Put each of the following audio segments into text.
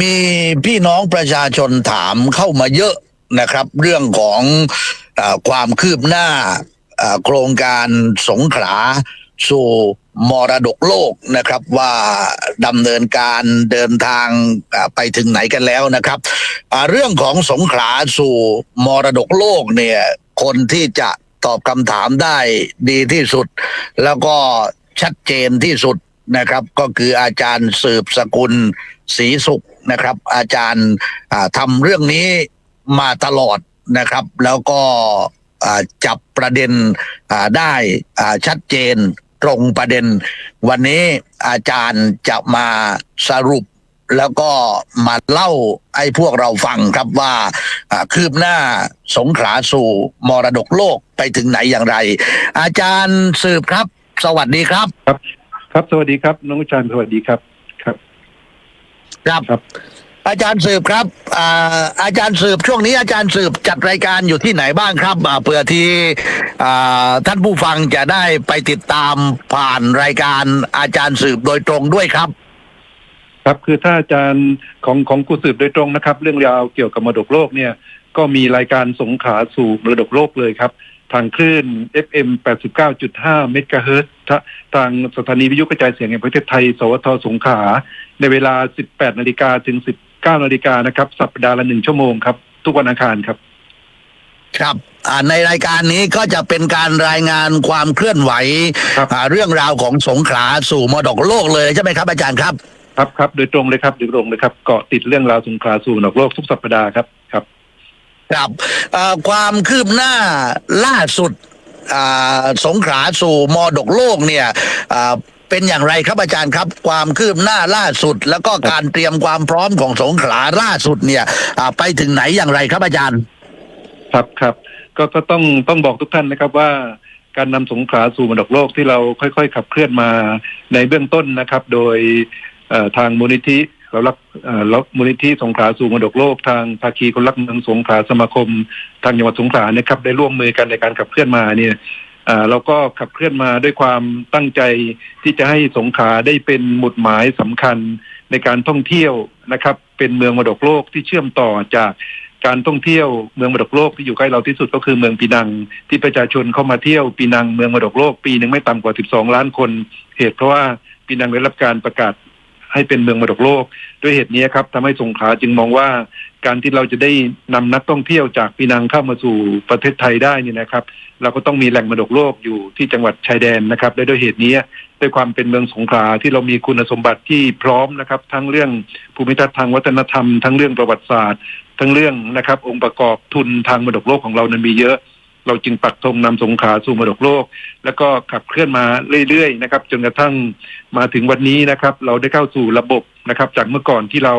มีพี่น้องประชาชนถามเข้ามาเยอะนะครับ เรื่องของอความคืบหน้าโครงการสงขลาสู่มรดกโลกนะครับว่าดำเนินการเดินทางไปถึงไหนกันแล้วนะครับ เรื่องของสงขลาสู่มรดกโลกเนี่ยคนที่จะตอบคำถามได้ดีที่สุด แล้วก็ชัดเจนที่สุดนะครับ ก็คืออาจารย์สืบสกุล ศรีสุขนะครับ อาจารย์ทำเรื่องนี้มาตลอดนะครับ แล้วก็จับประเด็นได้ชัดเจนตรงประเด็น วันนี้อาจารย์จะมาสรุปแล้วก็มาเล่าให้พวกเราฟังครับว่าคืบหน้าสงขาสู่มรดกโลกไปถึงไหนอย่างไร อาจารย์สืบครับ สวัสดีครับ ครับสวัสดีครับ น้องชันสวัสดีครับ ครับครับ ครับ อาจารย์สืบครับอ่าอาจารย์สืบช่วงนี้อาจารย์สืบจัดรายการอยู่ที่ไหนบ้างครับอ่าเพื่อที่อ่าท่านผู้ฟังจะได้ไปติดตามผ่านรายการอาจารย์สืบโดยตรงด้วยครับ ครับคือถ้าอาจารย์ของของกูสืบโดยตรงนะครับ เรื่องราวเกี่ยวกับมรดกโลกเนี่ย ก็มีรายการสงขลาสู่มรดกโลกเลยครับ ทางคลื่น FM 89.5 เมกะเฮิรตซ์ทางสถานีวิทยุกระจายเสียงแห่งประเทศไทย สวทสงขลาในเวลา 18 นาฬิกาถึง 19 นาฬิกานะครับ สัปดาห์ละหนึ่งชั่วโมงครับ ทุกวันอังคารครับ ครับอ่าในรายการนี้ก็จะเป็นการรายงานความเคลื่อนไหวครับอ่าเรื่องราวของสงขลาสู่มรดกโลกเลยใช่ไหมครับอาจารย์ครับ ครับครับโดยตรงเลยครับโดยตรงเลยครับเกาะติดเรื่องราวสงขลาสู่มรดกโลกทุกสัปดาห์ครับ ครับความคืบหน้าล่าสุดสงขลาสู่มรดกโลกเนี่ยเป็นอย่างไรครับอาจารย์ครับ ความคืบหน้าล่าสุด แล้วก็การเตรียมความพร้อมของสงขลาล่าสุดเนี่ยไปถึงไหนอย่างไรครับอาจารย์ ครับครับก็ก็ต้องต้องบอกทุกท่านนะครับว่าการนำสงขลาสู่มรดกโลกที่เราค่อย ๆ ขับเคลื่อนมาในเบื้องต้นนะครับ โดยทางมูลนิธิ เรารับเอ่อรับมูลนิธิสงขลาสู่มรดกโลกทางภาคีคนรักเมืองสงขลาสมาคม ทางจังหวัดสงขลานะครับ ได้ร่วมมือกันในการขับเคลื่อนมาเนี่ยเราก็ขับเคลื่อนมาด้วยความตั้งใจที่จะให้สงขลาได้เป็นหมุดหมายสำคัญในการท่องเที่ยวนะครับ เป็นเมืองมรดกโลกที่เชื่อมต่อจากการท่องเที่ยวเมืองมรดกโลกที่อยู่ใกล้เราที่สุดก็คือเมืองปีนัง ที่ประชาชนเข้ามาเที่ยวปีนังเมืองมรดกโลก ปีหนึ่งไม่ต่ำกว่า 12 ล้านคน เหตุเพราะว่าปีนังได้รับการประกาศ ให้เป็นเมืองมรดกโลก ด้วยเหตุนี้ครับทำให้สงขลาจึงมองว่า การที่เราจะได้นำนักท่องเที่ยวจากปีนังเข้ามาสู่ประเทศไทยได้นี่นะครับ เราก็ต้องมีแหล่งมรดกโลกอยู่ที่จังหวัดชายแดนนะครับและด้วยเหตุนี้ด้วยความเป็นเมืองสงขลาที่เรามีคุณสมบัติที่พร้อมนะครับ ทั้งเรื่องภูมิทัศน์ทางวัฒนธรรม ทั้งเรื่องประวัติศาสตร์ ทั้งเรื่องนะครับ องค์ประกอบทุนทางมรดกโลกของเรานั้นมีเยอะ เราจึงปักธงนำสงขาสู่มรดกโลก แล้วก็ขับเคลื่อนมาเรื่อยๆนะครับจนกระทั่งมาถึงวันนี้นะครับ เราได้เข้าสู่ระบบนะครับ จากเมื่อก่อนที่เรา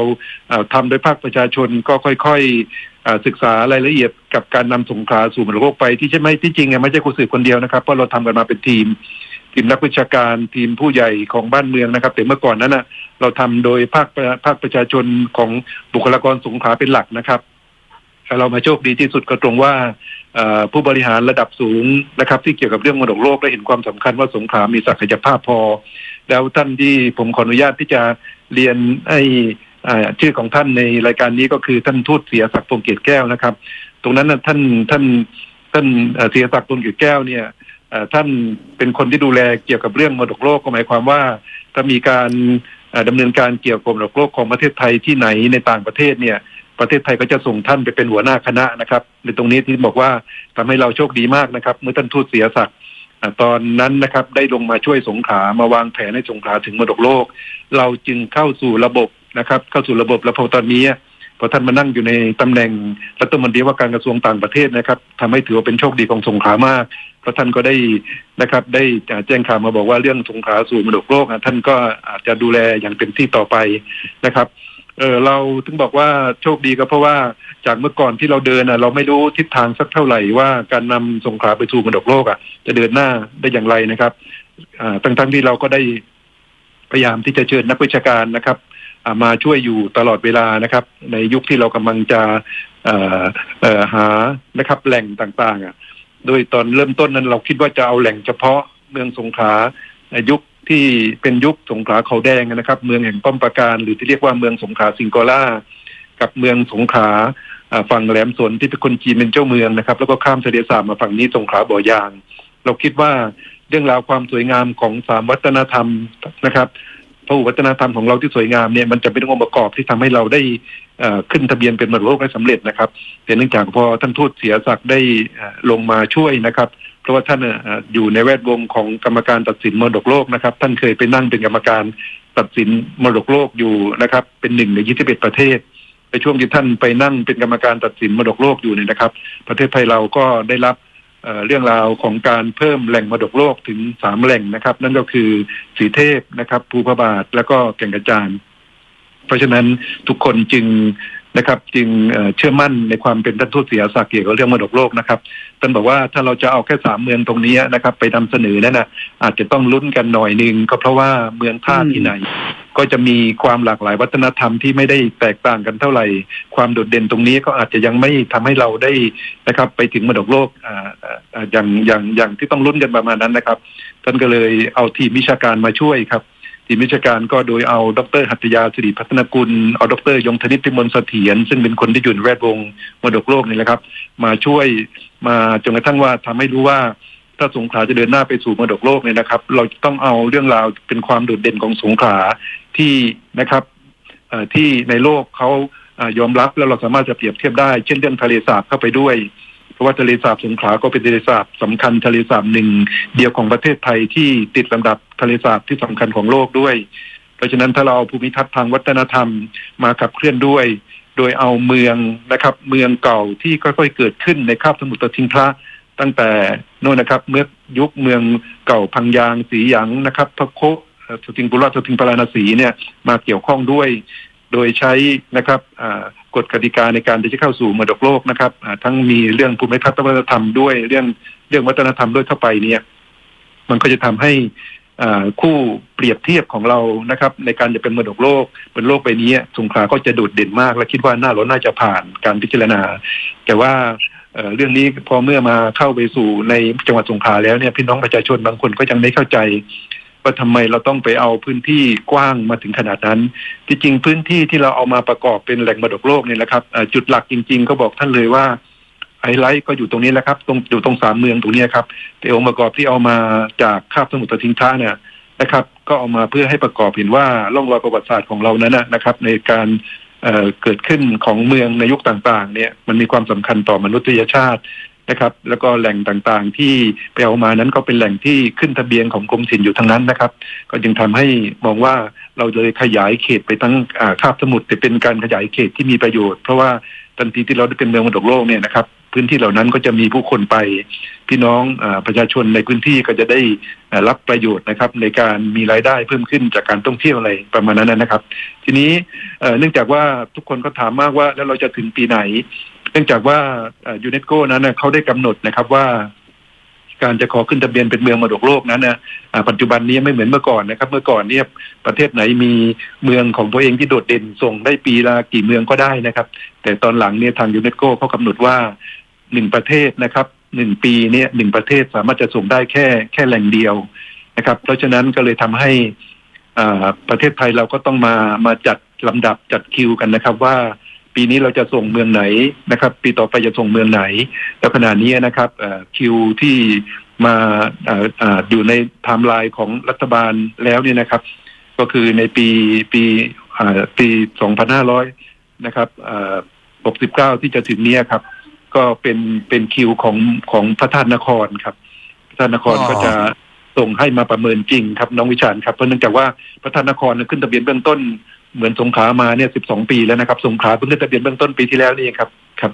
เอ่อทำโดยภาคประชาชนก็ค่อยๆศึกษารายละเอียดกับการนำสงขาสู่มรดกโลกไปที่ใช่ไหมที่จริงอะไม่ใช่คุณสืบคนเดียวนะครับเพราะเราทำกันมาเป็นทีมทีมนักวิชาการทีมผู้ใหญ่ของบ้านเมืองนะครับ แต่เมื่อก่อนนั้นนะเราทำโดยภาคภาคประชาชนของบุคลากรสงขาเป็นหลักนะครับแต่เรามาโชคดีที่สุดก็ตรงว่า ผู้บริหารระดับสูงนะครับ ที่เกี่ยวกับเรื่องมรดกโลกได้เห็นความสำคัญว่าสงขลามีศักยภาพพอ แล้วท่านที่ผมขออนุญาตที่จะเรียนให้ชื่อของท่านในรายการนี้ก็คือท่านทูตเสียศักดิ์พงเกียรติแก้วนะครับ ตรงนั้นท่านท่านท่านเสียศักดิ์พงเกียรติแก้วเนี่ยท่านเป็นคนที่ดูแลเกี่ยวกับเรื่องมรดกโลกก็หมายความว่า ถ้ามีการเอ่อดำเนินการเกี่ยวกับมรดกโลกของประเทศไทยที่ไหนในต่างประเทศเนี่ย ประเทศไทยก็จะส่งท่านไปเป็นหัวหน้าคณะนะครับ ในตรงนี้ที่บอกว่าทำให้เราโชคดีมากนะครับ เมื่อท่านทูตเสียศักดิ์ตอนนั้นนะครับได้ลงมาช่วยสงขามาวางแผนให้สงขาถึงมรดกโลก เราจึงเข้าสู่ระบบนะครับ เข้าสู่ระบบแล้วพอตอนนี้พอท่านมานั่งอยู่ในตำแหน่งรัฐมนตรีว่าการกระทรวงต่างประเทศนะครับทำให้ถือว่าเป็นโชคดีของสงขามากเพราะท่านก็ได้นะครับ ได้แจ้งข่าวมาบอกว่าเรื่องสงขาสู่มรดกโลกท่านก็อาจจะดูแลอย่างเต็มที่ต่อไปนะครับ เออเราถึงบอกว่าโชคดีก็เพราะว่าจากเมื่อก่อนที่เราเดินอะ เราไม่รู้ทิศทางสักเท่าไหร่ว่าการนำสงขลาไปสู่มรดกโลกอะ จะเดินหน้าได้อย่างไรนะครับอ่าทั้งๆที่เราก็ได้พยายามที่จะเชิญนักวิชาการนะครับมาช่วยอยู่ตลอดเวลานะครับ ในยุคที่เรากำลังจะหานะครับแหล่งต่างๆอะโดยตอนเริ่มต้นนั้นเราคิดว่าจะเอาแหล่งเฉพาะเมืองสงขลายุค ที่เป็นยุคสงขลาเขาแดงนะครับ เมืองแห่งป้อมปราการ หรือที่เรียกว่าเมืองสงขลาสิงโกล่ากับเมืองสงขลาฝั่งแหลมสนที่เป็นคนจีนเป็นเจ้าเมืองนะครับ แล้วก็ข้ามทะเลสาบมาฝั่งนี้สงขลาบ่อยาง เราคิดว่าเรื่องราวความสวยงามของสามวัฒนธรรมนะครับพหุวัฒนธรรมของเราที่สวยงามเนี่ยมันจะเป็นองค์ประกอบที่ทำให้เราได้อ่อขึ้นทะเบียนเป็นมรดกโลกได้สำเร็จนะครับแต่เนื่องจากพอท่านทูตเสียศักดิ์ได้ลงมาช่วยนะครับ เพราะว่าท่านอยู่ในแวดวงของกรรมการตัดสินมรดกโลกนะครับ ท่านเคยไปนั่งเป็นกรรมการตัดสินมรดกโลกอยู่นะครับ เป็นหนึ่งใน21ประเทศในช่วงที่ท่านไปนั่งเป็นกรรมการตัดสินมรดกโลกอยู่เนี่ยนะครับ ประเทศไทยเราก็ได้รับเอ่อเรื่องราวของการเพิ่มแหล่งมรดกโลกถึงสามแหล่งนะครับ นั่นก็คือสีเทพนะครับ ภูพระบาทแล้วก็แก่งกระจานเพราะฉะนั้นทุกคนจึง นะครับ จึงเอ่อเชื่อมั่นในความเป็นท่านทูตเสียศักดิ์เกี่ยวกับเรื่องมรดกโลกนะครับท่านบอกว่าถ้าเราจะเอาแค่สามเมืองตรงนี้นะครับ ไปนำเสนอนั่นนะอาจจะต้องลุ้นกันหน่อยหนึ่งก็เพราะว่าเมืองท่าที่ไหน ก็จะมีความหลากหลายวัฒนธรรมที่ไม่ได้แตกต่างกันเท่าไหร่ ความโดดเด่นตรงนี้ก็อาจจะยังไม่ทำให้เราได้นะครับ ไปถึงมรดกโลกอ่าอ่าอ่าอย่างอย่างอย่างที่ต้องลุ้นกันประมาณนั้นนะครับท่านก็เลยเอาทีมวิชาการมาช่วยครับ ทีมวิชาการก็โดยเอาดรหัตถยาสิริพัฒนกุล เอาดรยงธนิตพิมลเสถียรซึ่งเป็นคนที่อยู่ในแวดวงมรดกโลกนี่แหละครับ มาช่วยมาจนกระทั่งว่าทำให้รู้ว่าถ้าสงขลาจะเดินหน้าไปสู่มรดกโลกเนี่ยนะครับ เราต้องเอาเรื่องราวเป็นความโดดเด่นของสงขลาที่นะครับที่ในโลกเขายอมรับแล้วเราสามารถจะเปรียบเทียบได้ เช่นเรื่องทะเลสาบเข้าไปด้วยะว่าทะเลสาบสงขลาก็เป็นทะเลสาบสำคัญทะเลสาบหนึ่งเดียวของประเทศไทยที่ติดลำดับทะเลสาบที่สำคัญของโลกด้วย เพราะฉะนั้นถ้าเราเอาภูมิทัศน์ทางวัฒนธรรมมาขับเคลื่อนด้วย โดยเอาเมืองนะครับ เมืองเก่าที่ค่อยๆเกิดขึ้นในคาบสมุทรตะทิงพระตั้งแต่โน่นนะครับ เมื่อยุคเมืองเก่าพังยางสีหยางนะครับพะโคสติงปุระสติงปราณสีเนี่ยมาเกี่ยวข้องด้วย โดยใช้นะครับกฎกติกาในการที่จะเข้าสู่มรดกโลกนะครับทั้งมีเรื่องภูมิทัศน์วัฒนธรรมด้วยเรื่องเรื่องวัฒนธรรมด้วยเข้าไปเนี่ย มันก็จะทำให้คู่เปรียบเทียบของเรานะครับ ในการจะเป็นมรดกโลกบนโลกใบนี้สงขลาก็จะโดดเด่นมาก และคิดว่าน่าเราน่าจะผ่านการพิจารณา แต่ว่าเอ่อเรื่องนี้พอเมื่อมาเข้าไปสู่ในจังหวัดสงขลาแล้วเนี่ยพี่น้องประชาชนบางคนก็ยังไม่เข้าใจ ว่าทำไมเราต้องไปเอาพื้นที่กว้างมาถึงขนาดนั้น ที่จริงพื้นที่ที่เราเอามาประกอบเป็นแหล่งมรดกโลกเนี่ยนะครับ จุดหลักจริงๆก็บอกท่านเลยว่าไฮไลท์ก็อยู่ตรงนี้แหละครับ ตรงอยู่ตรงสามเมืองตรงนี้ครับแต่องค์ประกอบที่เอามาจากคาบสมุทรทิงท่าเนี่ยนะครับ ก็เอามาเพื่อให้ประกอบเห็นว่าร่องรอยประวัติศาสตร์ของเรานั้นนะครับ ในการเเกิดขึ้นของเมืองในยุคต่างๆ เนี่ยมันมีความสำคัญต่อมนุษยชาติ นะครับ แล้วก็แหล่งต่างๆ ที่ไปเอามานั้นก็เป็นแหล่งที่ขึ้นทะเบียนของกรมศิลป์อยู่ทั้งนั้นนะครับ ก็จึงทำให้มองว่าเราเลยขยายเขตไปทั้งคาบสมุทรแต่เป็นการขยายเขตที่มีประโยชน์ เพราะว่าทันทีที่เราได้เป็นเมืองมรดกโลกเนี่ยนะครับพื้นที่เหล่านั้นก็จะมีผู้คนไป พี่น้องอประชาชนในพื้นที่ก็จะได้รับประโยชน์นะครับ ในการมีรายได้เพิ่มขึ้นจากการท่องเที่ยวอะไรประมาณนั้นนะครับ ทีนี้เอ่อเนื่องจากว่าทุกคนก็ถามมากว่าแล้วเราจะถึงปีไหน เนื่องจากว่ายูเนสโกนั้นเขาได้กำหนดนะครับว่าการจะขอขึ้นทะเบียนเป็นเมืองมรดกโลกนั้นนะปัจจุบันนี้ไม่เหมือนเมื่อก่อนนะครับ เมื่อก่อนเนี่ยประเทศไหนมีเมืองของตัวเองที่โดดเด่นส่งได้ปีละกี่เมืองก็ได้นะครับ แต่ตอนหลังเนี่ยทางยูเนสโกเขากำหนดว่าหนึ่งประเทศนะครับหนึ่งปีเนี่ยหนึ่งประเทศสามารถจะส่งได้แค่แค่แหล่งเดียวนะครับ เพราะฉะนั้นก็เลยทำให้ประเทศไทยเราก็ต้องมามาจัดลำดับจัดคิวกันนะครับว่า ปีนี้เราจะส่งเมืองไหนนะครับ ปีต่อไปจะส่งเมืองไหน แล้วขณะนี้นะครับเอ่อคิวที่มาเอ่อเอ่ออยู่ในไทม์ไลน์ของรัฐบาลแล้วเนี่ยนะครับ ก็คือในปีปีเอ่อปี2500นะครับเอ่อ69ที่จะถึงเนี้ยครับ ก็เป็นเป็นคิวของของพระธาตุนครครับ พระธาตุนครอ๋อก็จะส่งให้มาประเมินจริงครับน้องวิชาญครับเพราะเนื่องจากว่าพระธาตุนครเนี่ยขึ้นทะเบียนเบื้องต้น เหมือนสงขลามาเนี่ย12ปีแล้วนะครับ สงขลาเพิ่งขึ้นทะเบียนเบื้องต้นปีที่แล้วนี่เองครับครับ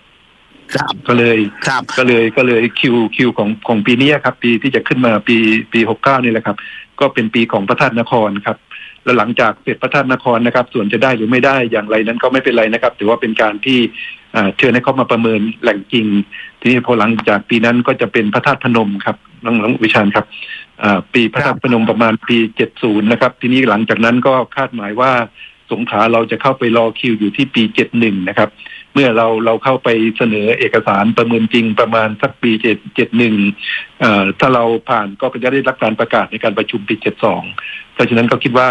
ครับก็เลยครับก็เลยก็เลยคิวคิวของของปีนี้ครับ ปีที่จะขึ้นมาปีปีหกเก้านี่แหละครับ ก็เป็นปีของพระธาตุนครครับ แล้วหลังจากเสร็จพระธาตุนครนะครับ ส่วนจะได้หรือไม่ได้อย่างไรนั้นก็ไม่เป็นไรนะครับถือว่าเป็นการที่อ่าเชิญให้เขามาประเมินแหล่งจริง ทีนี้พอหลังจากปีนั้นก็จะเป็นพระธาตุพนมครับน้องน้องวิชาญครับอ่าปีพระธาตุพนมประมาณปีเจ็ดศูนย์นะครับ ทีนี้หลังจากนั้นก็คาดหมายว่า สงขลาเราจะเข้าไปรอคิวอยู่ที่ปีเจ็ดหนึ่งนะครับ เมื่อเราเราเข้าไปเสนอเอกสารประเมินจริงประมาณสักปีเจ็ดเจ็ดหนึ่งถ้าเราผ่านก็จะได้รับการประกาศในการประชุมปีเจ็ดสองเพราะฉะนั้นก็คิดว่า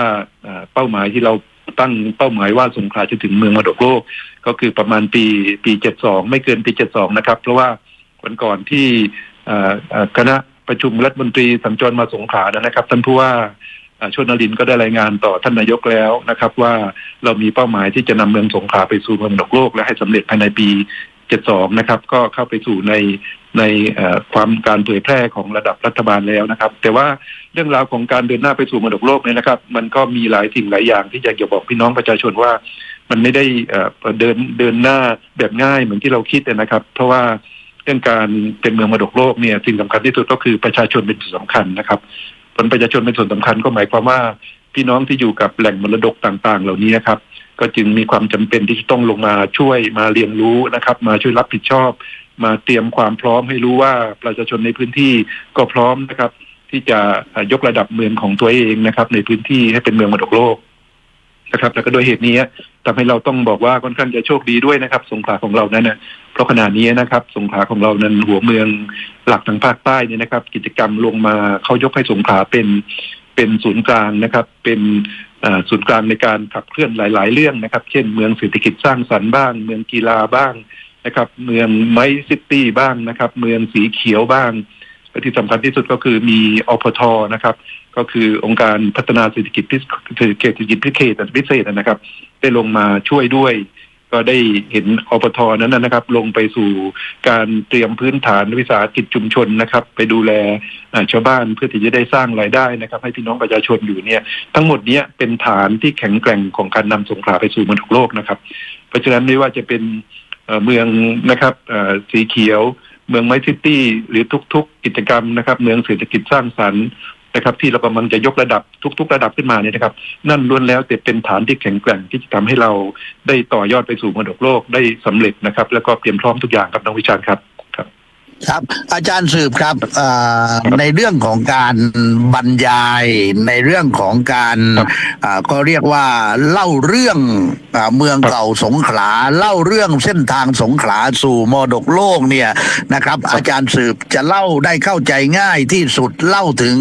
เป้าหมายที่เราตั้งเป้าหมายว่าสงขลาจะถึงเมืองมรดกโลก ก็คือประมาณปีปีเจ็ดสองไม่เกินปีเจ็ดสองนะครับ เพราะว่าวันก่อนที่คณะประชุมรัฐมนตรีสัญจรมาสงขลานะครับท่านผู้ว่า อ่าชนลินก็ได้รายงานต่อท่านนายกแล้วนะครับ ว่าเรามีเป้าหมายที่จะนำเมืองสงขลาไปสู่เมืองมรดกโลก และให้สำเร็จภายในปี 72 นะครับ ก็เข้าไปสู่ในในความการเผยแพร่ของระดับรัฐบาลแล้วนะครับ แต่ว่าเรื่องราวของการเดินหน้าไปสู่มรดกโลกเนี่ยนะครับ มันก็มีหลายสิ่งหลายอย่างที่อยากจะบอกพี่น้องประชาชนว่า มันไม่ได้เดินเดินหน้าแบบง่ายเหมือนที่เราคิดนะครับ เพราะว่าเรื่องการเป็นเมืองมรดกโลกเนี่ยสิ่งสำคัญที่สุดก็คือประชาชนเป็นส่วนสำคัญนะครับ ผลประชาชนเป็นส่วนสำคัญก็หมายความว่าพี่น้องที่อยู่กับแหล่งมรดกต่างๆ เหล่านี้นะครับ ก็จึงมีความจำเป็นที่จะต้องลงมาช่วยมาเรียนรู้นะครับ มาช่วยรับผิดชอบ มาเตรียมความพร้อมให้รู้ว่าประชาชนในพื้นที่ก็พร้อมนะครับ ที่จะยกระดับเมืองของตัวเองนะครับ ในพื้นที่ให้เป็นเมืองมรดกโลก นะครับแล้วก็โดยเหตุนี้ทำให้เราต้องบอกว่าค่อนข้างจะโชคดีด้วยนะครับ สงขลาของเรานั้นนะเพราะขณะนี้นะครับ สงขลาของเรานั้นหัวเมืองหลักทางภาคใต้เนี่ยนะครับ กิจกรรมลงมาเขายกให้สงขลาเป็นเป็นศูนย์กลางนะครับ เป็นศูนย์กลางในการขับเคลื่อนหลาย ๆ เรื่องนะครับ เช่นเมืองเศรษฐกิจสร้างสรรค์บ้าง เมืองกีฬาบ้างนะครับ เมืองไมซิตี้บ้างนะครับ เมืองสีเขียวบ้าง และที่สำคัญที่สุดก็คือมีอพทนะครับ ก็คือองค์การพัฒนาเศรษฐกิจพิเศษเศรษฐกิจพิเศษพิเศษนะครับ ได้ลงมาช่วยด้วย ก็ได้เห็นอปทนั้นนะครับ ลงไปสู่การเตรียมพื้นฐานวิสาหกิจชุมชนนะครับ ไปดูแลชาวบ้านเพื่อที่จะได้สร้างรายได้นะครับ ให้พี่น้องประชาชนอยู่เนี่ย ทั้งหมดเนี้ยเป็นฐานที่แข็งแกร่งของการนำสงขลาไปสู่มรดกโลกนะครับ เพราะฉะนั้นไม่ว่าจะเป็นเมืองนะครับสีเขียว เมืองไมซิตี้หรือทุก ๆ กิจกรรมนะครับ เมืองเศรษฐกิจสร้างสรรค์นะครับ ที่เรากำลังจะยกระดับทุก ๆ ระดับขึ้นมาเนี่ยนะครับ นั่นล้วนแล้วแต่เป็นฐานที่แข็งแกร่งที่จะทำให้เราได้ต่อยอดไปสู่มรดกโลกได้สำเร็จนะครับ แล้วก็เตรียมพร้อมทุกอย่างครับน้องวิชาญครับ ครับครับ อาจารย์สืบครับเอ่อในเรื่องของการบรรยายในเรื่องของการครับอ่าก็เรียกว่าเล่าเรื่องอาเมืองเก่าสงขลาเล่าเรื่องเส้นทางสงขลาสู่มรดกโลกเนี่ยนะครับ อาจารย์สืบจะเล่าได้เข้าใจง่ายที่สุดเล่าถึง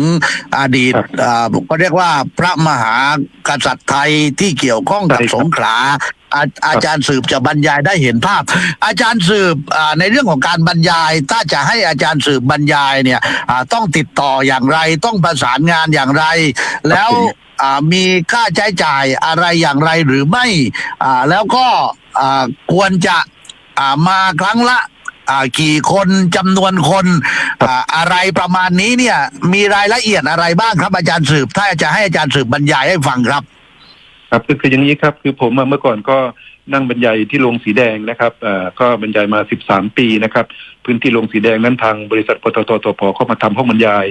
อดีตครับอ่าก็เรียกว่าพระมหากษัตริย์ไทยที่เกี่ยวข้องกับใช่ครับสงขลา อาอาจารย์สืบจะบรรยายได้เห็นภาพ อาจารย์สืบอ่าในเรื่องของการบรรยาย ถ้าจะให้อาจารย์สืบบรรยายเนี่ยอ่าต้องติดต่ออย่างไรต้องประสานงานอย่างไร แล้วอ่ามีค่าใช้จ่ายอะไรอย่างไรหรือไม่อ่าแล้วก็อ่าควรจะอ่ามาครั้งละอ่ากี่คนจำนวนคนอ่าอะไรประมาณนี้เนี่ย มีรายละเอียดอะไรบ้างครับอาจารย์สืบ ถ้าจะให้อาจารย์สืบบรรยายให้ฟังครับ ครับคือคืออย่างนี้ครับ คือผมเมื่อก่อนก็นั่งบรรยายที่โรงสีแดงนะครับเอ่อก็บรรยายมา 13 ปีนะครับ พื้นที่โรงสีแดงนั้นทางบริษัทปตทตพเข้ามาทำห้องบรรยาย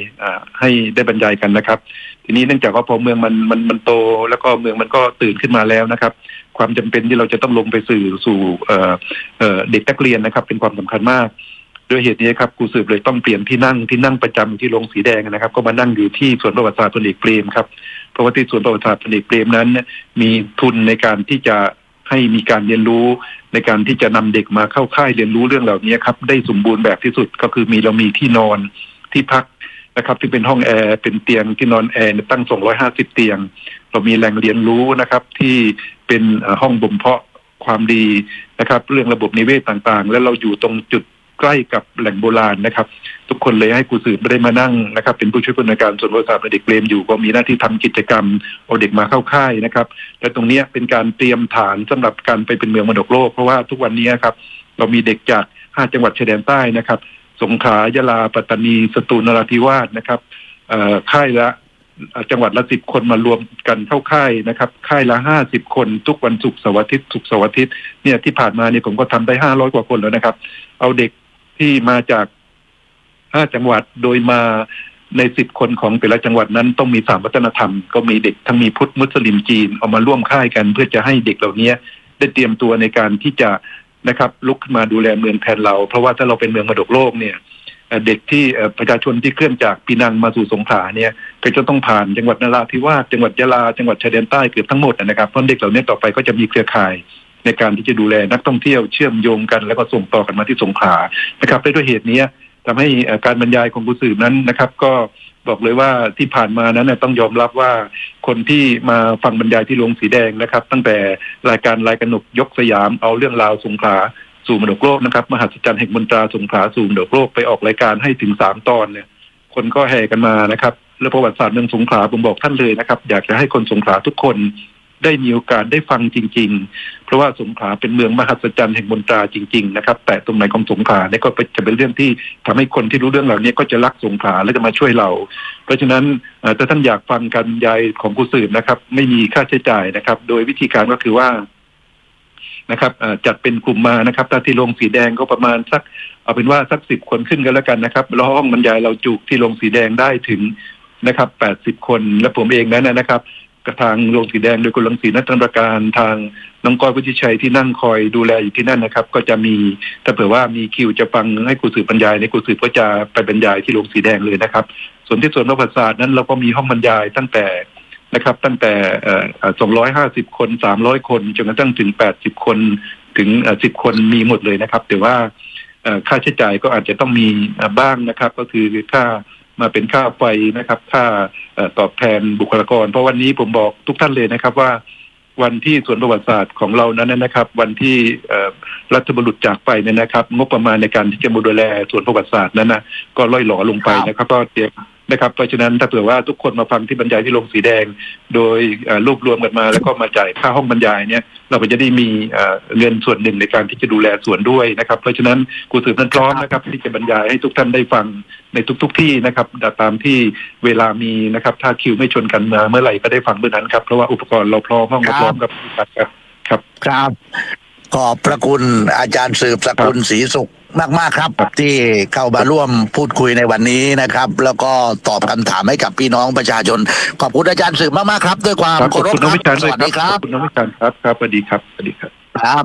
ให้ได้บรรยายกันนะครับ ทีนี้เนื่องจากว่าพอเมืองมันมันมันโต แล้วก็เมืองมันก็ตื่นขึ้นมาแล้วนะครับ ความจำเป็นที่เราจะต้องลงไปสื่อสู่เด็กนักเรียนนะครับ เป็นความสำคัญมากด้วยเหตุนี้ครับครูสืบเลยต้องเปลี่ยนที่นั่งที่นั่งประจำอยู่ที่โรงสีแดงนะครับ ก็มานั่งอยู่ที่สวนประวัติศาสตร์พลเอกเปรมครับ เพราะว่าที่สวนประวัติศาสตร์พลเอกเปรมนั้น มีทุนในการที่จะให้มีการเรียนรู้ในการที่จะนำเด็กมาเข้าค่ายเรียนรู้เรื่องเหล่านี้ครับได้สมบูรณ์แบบที่สุดก็คือมีเรามีที่นอนที่พักนะครับที่เป็นห้องแอร์เป็นเตียงที่นอนแอร์ตั้ง 250 เตียง เรามีแหล่งเรียนรู้นะครับ ที่เป็นห้องบ่มเพาะความดีนะครับ เรื่องระบบนิเวศต่างๆ แล้วเราอยู่ตรงจุด ใกล้กับแหล่งโบราณนะครับ ทุกคนเลยให้ครูสืบไม่ได้มานั่งนะครับ เป็นผู้ช่วยผู้นวยการส่วนประวัติศาสตร์เด็กเปรมอยู่ก็มีหน้าที่ทำกิจกรรมเอาเด็กมาเข้าค่ายนะครับและตรงนี้เป็นการเตรียมฐานสำหรับการไปเป็นเมืองมรดกโลก เพราะว่าทุกวันนี้ครับ เรามีเด็กจากห้าจังหวัดชายแดนใต้นะครับ สงขลายะลาปัตตานีสตูลนราธิวาสนะครับเอ่อค่ายละจังหวัดละสิบคนมารวมกันเข้าค่ายนะครับ ค่ายละห้าสิบคนทุกวันศุกร์เสาร์อาทิตย์ศุกร์เสาร์อาทิตย์เนี่ยที่ผ่านมาเนี่ยผมก็ทำได้ห้าร้อยกว่าคนแล้วนะครับ เอาเด็ก ที่มาจากห้าจังหวัดโดยมาในสิบคนของแต่ละจังหวัดนั้นต้องมีสามวัฒนธรรม ก็มีเด็กทั้งมีพุทธมุสลิมจีนเอามาร่วมค่ายกัน เพื่อจะให้เด็กเหล่านี้ได้เตรียมตัวในการที่จะนะครับ ลุกขึ้นมาดูแลเมืองแทนเรา เพราะว่าถ้าเราเป็นเมืองมรดกโลกเนี่ยเด็กที่ประชาชนที่เคลื่อนจากปีนังมาสู่สงขลาเนี่ยก็จะต้องผ่านจังหวัดนราธิวาสจังหวัดยะลาจังหวัดชายแดนใต้เกือบทั้งหมดนะครับเพราะเด็กเหล่านี้ต่อไปก็จะมีเครือข่าย ในการที่จะดูแลนักท่องเที่ยวเชื่อมโยงกัน แล้วก็ส่งต่อกันมาที่สงขลานะครับด้วยเหตุนี้ทำให้การบรรยายของผู้สื่อนั้นนะครับ ก็บอกเลยว่าที่ผ่านมานั้นต้องยอมรับว่าคนที่มาฟังบรรยายที่โรงสีแดงนะครับ ตั้งแต่รายการรายกระหนกยกสยามเอาเรื่องราวสงขลาสู่มดกโลกนะครับ มหัศจรรย์แห่งมนตราสงขลาสู่มดกโลกไปออกรายการให้ถึงสามตอนเนี่ย คนก็แห่กันมานะครับแล้วประวัติศาสตร์เมืองสงขลาผมบอกท่านเลยนะครับ อยากจะให้คนสงขลาทุกคน ได้มีโอกาสได้ฟังจริง ๆ เพราะว่าสงขลาเป็นเมืองมหัศจรรย์แห่งมนตราจริง ๆ นะครับ แต่ตรงไหนของสงขลาเนี่ยก็จะเป็นเรื่องที่ทำให้คนที่รู้เรื่องเหล่านี้ก็จะรักสงขลาและจะมาช่วยเรา เพราะฉะนั้นถ้าท่านอยากฟังการบรรยายของผู้สื่อนะครับ ไม่มีค่าใช้จ่ายนะครับ โดยวิธีการก็คือว่านะครับจัดเป็นกลุ่มมานะครับถ้าที่โรงสีแดงก็ประมาณสัก เอาเป็นว่าสักสิบคนขึ้นกันแล้วกันนะครับแล้วห้องบรรยายเราจุที่โรงสีแดงได้ถึงนะครับแปดสิบคนและผมเองนั้นนะครับ กับทางโรงสีแดงโดยคุณลังสีนัทนประการทางน้องก้อยวุฒิชัยที่นั่งคอยดูแลอยู่ที่นั่นนะครับ ก็จะมีถ้าเผื่อว่ามีคิวจะฟังให้ครูสืบบรรยายในครูสืบก็จะไปบรรยายที่โรงสีแดงเลยนะครับ ส่วนที่ส่วนประวัติศาสตร์นั้นเราก็มีห้องบรรยายตั้งแต่นะครับ ตั้งแต่สองร้อยห้าสิบคนสามร้อยคนจนกระทั่งถึงแปดสิบคนถึงสิบคนมีหมดเลยนะครับ แต่ว่าค่าใช้จ่ายก็อาจจะต้องมีบ้างนะครับ ก็คือค่า มาเป็นค่าไฟนะครับ ค่าตอบแทนบุคลากร เพราะวันนี้ผมบอกทุกท่านเลยนะครับว่าวันที่ส่วนประวัติศาสตร์ของเรานั้นนะครับ วันที่รัฐบุรุษจากไปเนี่ยนะครับ งบประมาณในการที่จะมาดูแลส่วนประวัติศาสตร์นั้นนะก็ล่อยหลอลงไปนะครับ ก็เตรียม นะครับเพราะฉะนั้นถ้าเผื่อว่าทุกคนมาฟังที่บรรยายที่โรงสีแดง โดยเอ่อรวบรวมกันมา แล้วก็มาจ่ายค่าห้องบรรยายเนี่ย เราก็จะได้มีเอ่อเงินส่วนหนึ่งในการที่จะดูแลส่วนด้วยนะครับ เพราะฉะนั้นครูสืบนั้นพร้อมนะครับ ที่จะบรรยายให้ทุกท่านได้ฟังในทุกๆที่นะครับตามที่เวลามีนะครับ ถ้าคิวไม่ชนกันมาเมื่อไหร่ก็ได้ฟังเมื่อนั้นครับเพราะว่าอุปกรณ์เราพร้อมห้องเราพร้อมกับครับครับครับ ขอบพระคุณอาจารย์สืบสกุลศรีสุข มากๆครับครับ ที่เข้ามาร่วมพูดคุยในวันนี้นะครับ แล้วก็ตอบคำถามให้กับพี่น้องประชาชน ขอบคุณอาจารย์สืบมาก ๆ ครับ ด้วยความครับเคาขอบรพคุณคน้องรับวิชาญสด้วยวัสครัดีครับขอบคุณน้องวิชาญครับครับสวัสดีครับสวัสดีครับครับ